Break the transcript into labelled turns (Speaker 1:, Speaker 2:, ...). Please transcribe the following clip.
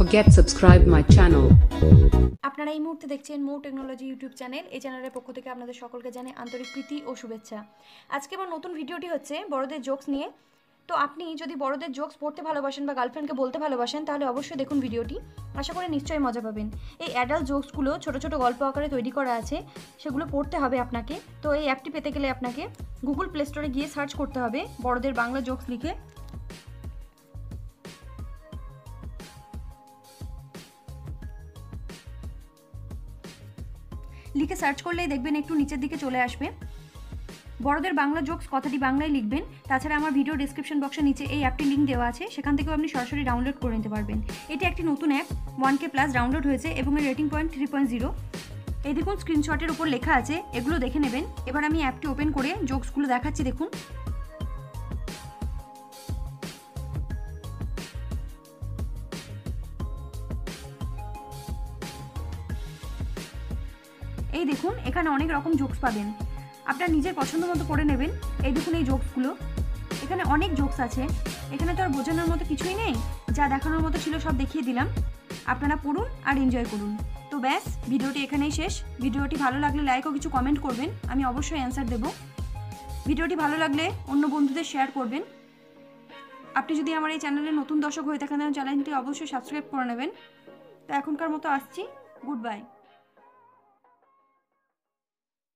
Speaker 1: forget subscribe my channel.
Speaker 2: আপনারা এই মুহূর্তে দেখছেন মো টেকনোলজি ইউটিউব চ্যানেল। এই চ্যানেলের পক্ষ থেকে আপনাদের সকলকে জানাই আন্তরিক প্রীতি ও শুভেচ্ছা। আজকে আমার নতুন ভিডিওটি হচ্ছে বড়দের জোকস নিয়ে। তো আপনি যদি বড়দের জোকস পড়তে ভালোবাসেন বা গার্লফ্রেন্ডকে বলতে ভালোবাসেন, তাহলে অবশ্যই দেখুন ভিডিওটি। আশা করি নিশ্চয়ই মজা পাবেন। এই অ্যাডাল্ট জোকসগুলো ছোট ছোট গল্প আকারে তৈরি করা আছে, সেগুলো পড়তে হবে আপনাকে। তো এই অ্যাপটি পেতে গেলে আপনাকে গুগল প্লে স্টোরে গিয়ে সার্চ করতে হবে বড়দের বাংলা জোকস লিখে। লিখে সার্চ করলেই দেখবেন একটু নিচের দিকে চলে আসবে। বড়দের বাংলা জোকস কথাটি বাংলায় লিখবেন। তাছাড়া আমার ভিডিও ডিসক্রিপশন বক্সের নিচে এই অ্যাপটি লিঙ্ক দেওয়া আছে। সেখান থেকেও আপনি সরাসরি ডাউনলোড করে নিতে পারবেন। এটি একটি নতুন app one K plus download হয়েছে এবং এর rating point three point zero এই দেখুন স্ক্রিনশটের উপর লেখা আছে, এগুলো দেখে নেবেন। এবার আমি অ্যাপটি ওপেন করে জোকসগুলো দেখাচ্ছি, দেখুন। এই দেখুন, এখানে অনেক রকম জোকস পাবেন। আপনার নিজের পছন্দ মতো করে নেবেন। এই দেখুন এই জোকসগুলো এখানে অনেক জোকস আছে। এখানে তো আর বোঝানোর মতো কিছুই নেই। যা দেখানোর মতো ছিল সব দেখিয়ে দিলাম। আপনারা পড়ুন আর এনজয় করুন। তো ব্যাস, ভিডিওটি এখানেই শেষ। ভিডিওটি ভালো লাগলে লাইক ও কিছু কমেন্ট করবেন। আমি অবশ্যই অ্যান্সার দেব। ভিডিওটি ভালো লাগলে অন্য বন্ধুদের শেয়ার করবেন। আপনি যদি আমার এই চ্যানেলে নতুন দর্শক হয়ে থাকেন চ্যানেলটি অবশ্যই সাবস্ক্রাইব করে নেবেন। তো এখনকার মতো আসছি। Good bye